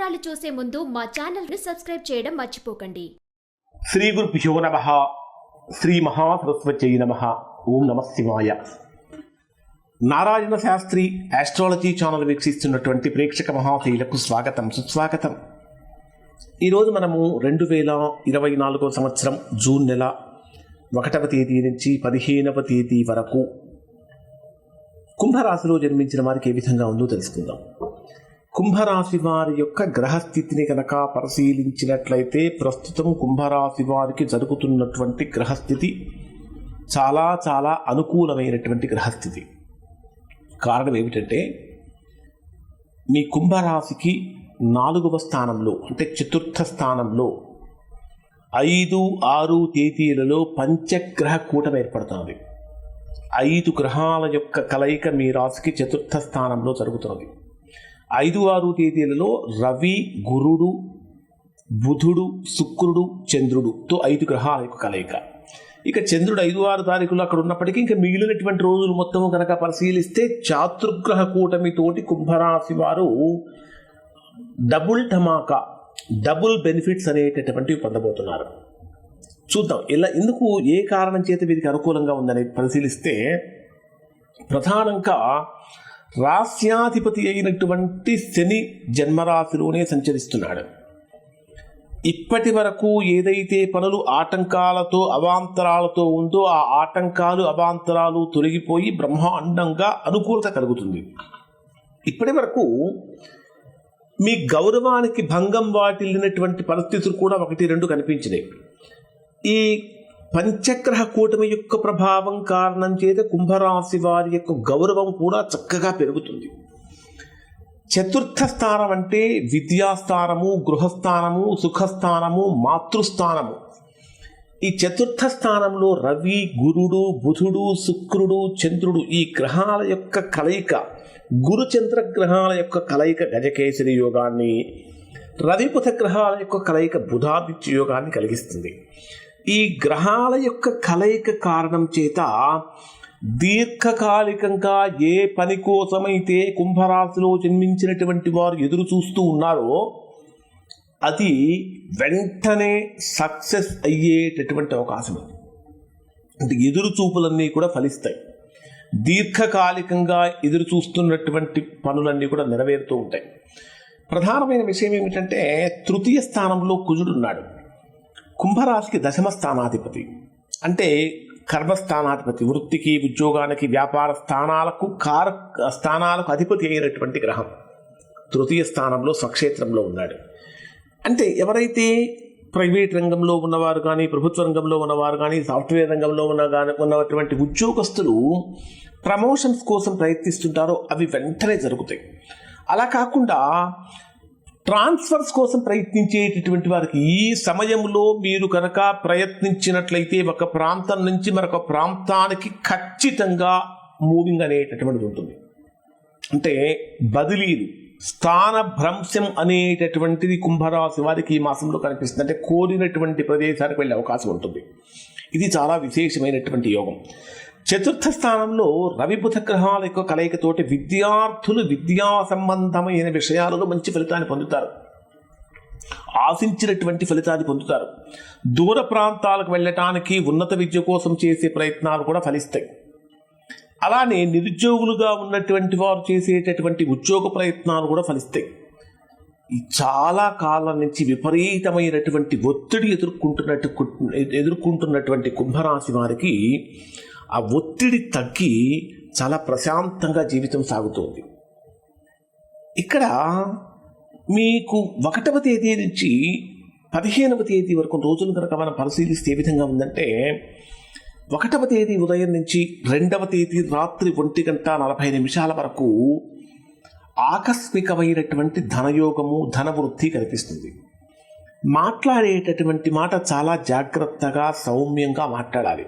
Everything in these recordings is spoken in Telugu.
వివరాలు చూసే ముందు మా ఛానల్ని సబ్స్క్రైబ్ చేయడం మర్చిపోకండి. శ్రీ గురుభ్యో నమ. శ్రీ మహాసరస్వత్యై నమ. ఓం నమ శివాయ. నారాయణ శాస్త్రి ఆస్ట్రాలజీ ఛానల్ వీక్షిస్తున్నటువంటి ప్రేక్షక మహాశైలకు స్వాగతం సుస్వాగతం. ఈరోజు మనము రెండు వేల ఇరవై నాలుగో సంవత్సరం జూన్ నెల ఒకటవ తేదీ నుంచి పదిహేనవ తేదీ వరకు కుంభరాశిలో జన్మించిన వారికి ఏ విధంగా ఉందో తెలుసుకుందాం. కుంభరాశి వారి యొక్క గ్రహస్థితిని కనుక పరిశీలించినట్లయితే ప్రస్తుతం కుంభరాశి వారికి జరుగుతున్నటువంటి గ్రహస్థితి చాలా చాలా అనుకూలమైనటువంటి గ్రహస్థితి. కారణం ఏమిటంటే మీ కుంభరాశికి నాలుగవ స్థానంలో అంటే చతుర్థ స్థానంలో ఐదు ఆరు తేదీలలో పంచగ్రహ కూటం ఏర్పడుతుంది ఐదు గ్రహాల యొక్క కలయిక మీ రాశికి చతుర్థ స్థానంలో జరుగుతున్నది. ఐదు ఆరు తేదీలలో రవి గురుడు బుధుడు శుక్రుడు చంద్రుడుతో ఐదు గ్రహాల యొక్క కలయిక. ఇక చంద్రుడు ఐదు ఆరు తారీఖులు అక్కడ ఉన్నప్పటికీ ఇంకా మిగిలినటువంటి రోజులు మొత్తము కనుక పరిశీలిస్తే చాతుర్గ్రహ కూటమితోటి కుంభరాశి వారు డబుల్ ధమాకా డబుల్ బెనిఫిట్స్ అనేటటువంటివి పొందబోతున్నారు. చూద్దాం ఇలా ఎందుకు ఏ కారణం చేత వీరికి అనుకూలంగా ఉందని పరిశీలిస్తే ప్రధానంగా రాస్యాధిపతి అయినటువంటి శని జన్మరాశిలోనే సంచరిస్తున్నాడు. ఇప్పటి వరకు ఏదైతే పనులు ఆటంకాలతో అవాంతరాలతో ఉందో ఆ ఆటంకాలు అవాంతరాలు తొలగిపోయి బ్రహ్మాండంగా అనుకూలత కలుగుతుంది. ఇప్పటి వరకు మీ గౌరవానికి భంగం వాటిల్లినటువంటి పరిస్థితులు కూడా ఒకటి రెండు కనిపించినాయి. ఈ పంచగ్రహ కూటమి యొక్క ప్రభావం కారణం చేత కుంభరాశి వారి యొక్క గౌరవం కూడా చక్కగా పెరుగుతుంది. చతుర్థ స్థానం అంటే విద్యాస్థానము గృహస్థానము సుఖస్థానము మాతృస్థానము. ఈ చతుర్థ స్థానంలో రవి గురుడు బుధుడు శుక్రుడు చంద్రుడు ఈ గ్రహాల యొక్క కలయిక గురు చంద్ర గ్రహాల యొక్క కలయిక గజకేసరి యోగాన్ని రవిపుథ గ్రహాల యొక్క కలయిక బుధాదిత్య యోగాన్ని కలిగిస్తుంది. ఈ గ్రహాల యొక్క కలయిక కారణం చేత దీర్ఘకాలికంగా ఏ పని కోసమైతే కుంభరాశిలో జన్మించినటువంటి వారు ఎదురు చూస్తూ ఉన్నారో అది వెంటనే సక్సెస్ అయ్యేటటువంటి అవకాశం ఉంది. అంటే ఎదురు చూపులన్నీ కూడా ఫలిస్తాయి. దీర్ఘకాలికంగా ఎదురు చూస్తున్నటువంటి పనులన్నీ కూడా నెరవేరుతూ ఉంటాయి. ప్రధానమైన విషయం ఏమిటంటే తృతీయ స్థానంలో కుజుడున్నాడు కుంభరాశికి దశమ స్థానాధిపతి అంటే కర్మస్థానాధిపతి వృత్తికి ఉద్యోగానికి వ్యాపార స్థానాలకు కార స్థానాలకు అధిపతి అయినటువంటి గ్రహం. తృతీయ స్థానంలో స్వక్షేత్రంలో ఉన్నాడు. అంటే ఎవరైతే ప్రైవేట్ రంగంలో ఉన్నవారు కానీ ప్రభుత్వ రంగంలో ఉన్నవారు కానీ సాఫ్ట్వేర్ రంగంలో ఉన్న కానీ ఉన్నటువంటి ఉద్యోగస్తులు ప్రమోషన్స్ కోసం ప్రయత్నిస్తుంటారో అవి వెంటనే జరుగుతాయి. అలా కాకుండా ట్రాన్స్ఫర్స్ కోసం ప్రయత్నించేటటువంటి వారికి ఈ సమయంలో మీరు కనుక ప్రయత్నించినట్లయితే ఒక ప్రాంతం నుంచి మరొక ప్రాంతానికి ఖచ్చితంగా మూవింగ్ అనేటటువంటిది ఉంటుంది. అంటే బదిలీలు స్థాన భ్రంశం అనేటటువంటిది కుంభరాశి వారికి ఈ మాసంలో కనిపిస్తుంది. అంటే కోరినటువంటి ప్రదేశానికి వెళ్ళే అవకాశం ఉంటుంది. ఇది చాలా విశేషమైనటువంటి యోగం. చతుర్థ స్థానంలో రవిబుధ గ్రహాల యొక్క కలయికతోటి విద్యార్థులు విద్యా సంబంధమైన విషయాలలో మంచి ఫలితాన్ని పొందుతారు. ఆశించినటువంటి ఫలితాన్ని పొందుతారు. దూర ప్రాంతాలకు వెళ్ళటానికి ఉన్నత విద్య కోసం చేసే ప్రయత్నాలు కూడా ఫలిస్తాయి. అలానే నిరుద్యోగులుగా ఉన్నటువంటి వారు చేసేటటువంటి ఉద్యోగ ప్రయత్నాలు కూడా ఫలిస్తాయి. చాలా కాలం నుంచి విపరీతమైనటువంటి ఒత్తిడి ఎదుర్కొంటున్నట్టు ఎదుర్కొంటున్నటువంటి కుంభరాశి వారికి ఆ ఒత్తిడి తగ్గి చాలా ప్రశాంతంగా జీవితం సాగుతుంది. ఇక్కడ మీకు ఒకటవ తేదీ నుంచి పదిహేనవ తేదీ వరకు రోజులు కనుక మనం పరిశీలిస్తే ఏ విధంగా ఉందంటే ఒకటవ తేదీ ఉదయం నుంచి రెండవ తేదీ రాత్రి ఒంటి గంట నలభై నిమిషాల వరకు ఆకస్మికమైనటువంటి ధనయోగము ధనవృద్ధి కనిపిస్తుంది. మాట్లాడేటటువంటి మాట చాలా జాగ్రత్తగా సౌమ్యంగా మాట్లాడాలి.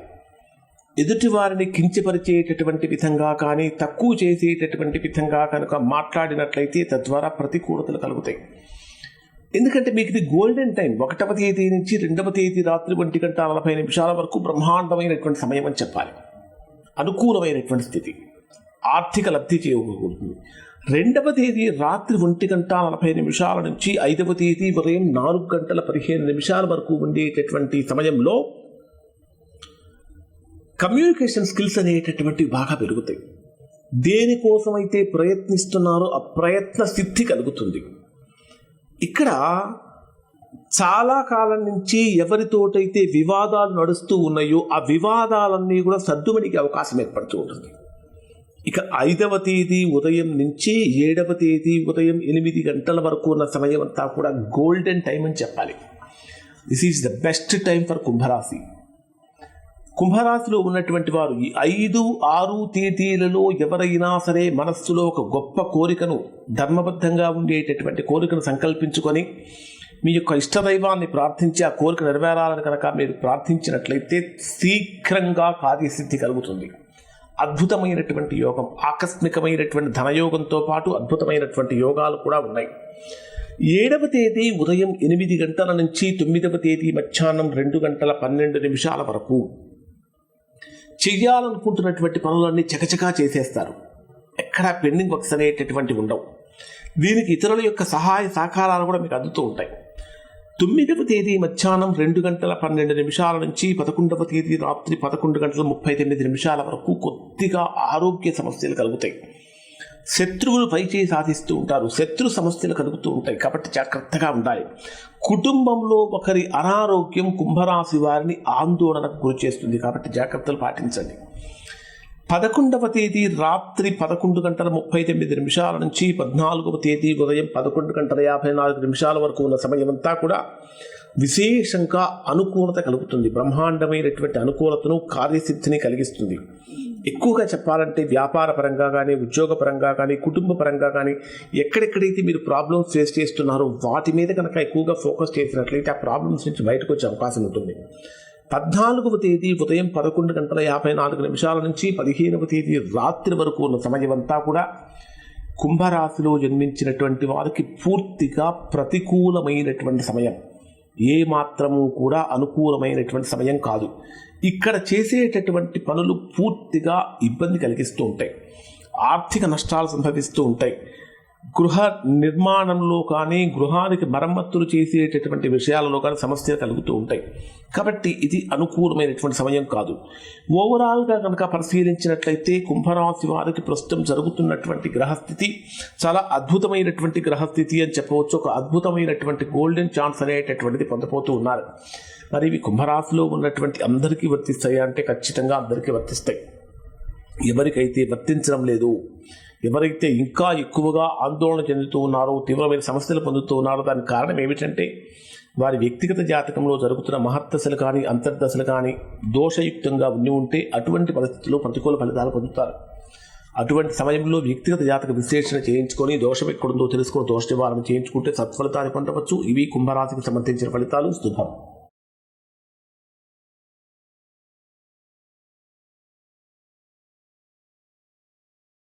ఎదుటివారిని కించపరిచేటటువంటి విధంగా కానీ తక్కువ చేసేటటువంటి విధంగా కనుక మాట్లాడినట్లయితే తద్వారా ప్రతికూలతలు కలుగుతాయి. ఎందుకంటే మీకు ఇది గోల్డెన్ టైం ఒకటవ తేదీ నుంచి రెండవ తేదీ రాత్రి ఒంటి గంట నలభై నిమిషాల వరకు బ్రహ్మాండమైనటువంటి సమయం అని చెప్పాలి. అనుకూలమైనటువంటి స్థితి. ఆర్థిక లబ్ధి చేకూరుతుంది. రెండవ తేదీ రాత్రి ఒంటి గంట నలభై నిమిషాల నుంచి ఐదవ తేదీ ఉదయం నాలుగు గంటల పదిహేను నిమిషాల వరకు ఉండేటటువంటి సమయంలో కమ్యూనికేషన్ స్కిల్స్ అనేటటువంటివి బాగా పెరుగుతాయి. దేనికోసమైతే ప్రయత్నిస్తున్నారో ఆ ప్రయత్న సిద్ధి కలుగుతుంది. ఇక్కడ చాలా కాలం నుంచి ఎవరితోటైతే వివాదాలు నడుస్తూ ఉన్నాయో ఆ వివాదాలన్నీ కూడా సర్దుమణికి అవకాశం ఏర్పడుతూ ఉంటుంది. ఇక ఐదవ తేదీ ఉదయం నుంచి ఏడవ తేదీ ఉదయం ఎనిమిది గంటల వరకు ఉన్న సమయం అంతా కూడా గోల్డెన్ టైం అని చెప్పాలి. This is the best time for కుంభరాశి. కుంభరాశిలో ఉన్నటువంటి వారు ఈ ఐదు ఆరు తేదీలలో ఎవరైనా సరే మనస్సులో ఒక గొప్ప కోరికను ధర్మబద్ధంగా ఉండేటటువంటి కోరికను సంకల్పించుకొని మీ యొక్క ఇష్టదైవాన్ని ప్రార్థించి ఆ కోరిక నెరవేరాలని కనుక మీరు ప్రార్థించినట్లయితే శీఘ్రంగా కార్యసిద్ధి కలుగుతుంది. అద్భుతమైనటువంటి యోగం ఆకస్మికమైనటువంటి ధనయోగంతో పాటు అద్భుతమైనటువంటి యోగాలు కూడా ఉన్నాయి. ఏడవ తేదీ ఉదయం ఎనిమిది గంటల నుంచి తొమ్మిదవ తేదీ మధ్యాహ్నం రెండు గంటల పన్నెండు నిమిషాల వరకు చెయ్యాలనుకుంటున్నటువంటి పనులన్నీ చకచకా చేసేస్తారు. ఎక్కడా పెండింగ్ వర్క్స్ అనేటటువంటి ఉండవు. దీనికి ఇతరుల యొక్క సహాయ సహకారాలు కూడా మీకు అందుతూ ఉంటాయి. తొమ్మిదవ తేదీ మధ్యాహ్నం రెండు గంటల పన్నెండు నిమిషాల నుంచి పదకొండవ తేదీ రాత్రి పదకొండు గంటల ముప్పై తొమ్మిది నిమిషాల వరకు కొద్దిగా ఆరోగ్య సమస్యలు కలుగుతాయి. శత్రువులు పైచేయి సాధిస్తూ ఉంటారు. శత్రు సమస్యలు కలుగుతూ ఉంటాయి. కాబట్టి జాగ్రత్తగా ఉండాలి. కుటుంబంలో ఒకరి అనారోగ్యం కుంభరాశి వారిని ఆందోళనకు గురి చేస్తుంది. కాబట్టి జాగ్రత్తలు పాటించండి. పదకొండవ తేదీ రాత్రి పదకొండు గంటల ముప్పై తొమ్మిది నిమిషాల నుంచి పద్నాలుగవ తేదీ ఉదయం పదకొండు గంటల యాభై నాలుగు నిమిషాల వరకు ఉన్న సమయం అంతా కూడా విశేషంగా అనుకూలత కలుగుతుంది. బ్రహ్మాండమైనటువంటి అనుకూలతను కార్యసిద్ధిని కలిగిస్తుంది. ఎక్కువగా చెప్పాలంటే వ్యాపార పరంగా కానీ ఉద్యోగ పరంగా కానీ కుటుంబ పరంగా కానీ ఎక్కడెక్కడైతే మీరు ప్రాబ్లమ్స్ ఫేస్ చేస్తున్నారో వాటి మీద కనుక ఎక్కువగా ఫోకస్ చేసినట్లయితే ఆ ప్రాబ్లమ్స్ నుంచి బయటకు వచ్చే అవకాశం ఉంటుంది. పద్నాలుగవ తేదీ ఉదయం పదకొండు గంటల యాభై నాలుగు నిమిషాల నుంచి పదిహేనవ తేదీ రాత్రి వరకు ఉన్న సమయం అంతా కూడా కుంభరాశిలో జన్మించినటువంటి వారికి పూర్తిగా ప్రతికూలమైనటువంటి సమయం. ఏ మాత్రము కూడా అనుకూలమైనటువంటి సమయం కాదు. ఇక్కడ చేసేటటువంటి పనులు పూర్తిగా ఇబ్బంది కలిగిస్తూ ఉంటాయి. ఆర్థిక నష్టాలు సంభవిస్తూ ఉంటాయి. గృహ నిర్మాణంలో కానీ గృహానికి మరమ్మతులు చేసేటటువంటి విషయాలలో కానీ సమస్యలు కలుగుతూ ఉంటాయి. కాబట్టి ఇది అనుకూలమైనటువంటి సమయం కాదు. ఓవరాల్గా కనుక పరిశీలించినట్లయితే కుంభరాశి వారికి ప్రస్తుతం జరుగుతున్నటువంటి గ్రహస్థితి చాలా అద్భుతమైనటువంటి గ్రహస్థితి అని చెప్పవచ్చు. ఒక అద్భుతమైనటువంటి గోల్డెన్ ఛాన్స్ అనేటటువంటిది పొందబోతూ ఉన్నారు. మరి ఇవి కుంభరాశిలో ఉన్నటువంటి అందరికీ వర్తిస్తాయి అంటే ఖచ్చితంగా అందరికీ వర్తిస్తాయి. ఎవరికైతే వర్తించడం లేదు ఎవరైతే ఇంకా ఎక్కువగా ఆందోళన చెందుతూ ఉన్నారో తీవ్రమైన సమస్యలు పొందుతూ ఉన్నారో దానికి కారణం ఏమిటంటే వారి వ్యక్తిగత జాతకంలో జరుగుతున్న మహత్తశలు కానీ అంతర్దశలు కానీ దోషయుక్తంగా ఉండి ఉంటే అటువంటి పరిస్థితుల్లో ప్రతికూల ఫలితాలు పొందుతారు. అటువంటి సమయంలో వ్యక్తిగత జాతక విశ్లేషణ చేయించుకొని దోషం ఎక్కడుందో తెలుసుకొని దోష నివారణ చేయించుకుంటే సత్ఫలితాన్ని పొందవచ్చు. ఇవి కుంభరాశికి సంబంధించిన ఫలితాలు. శుభం.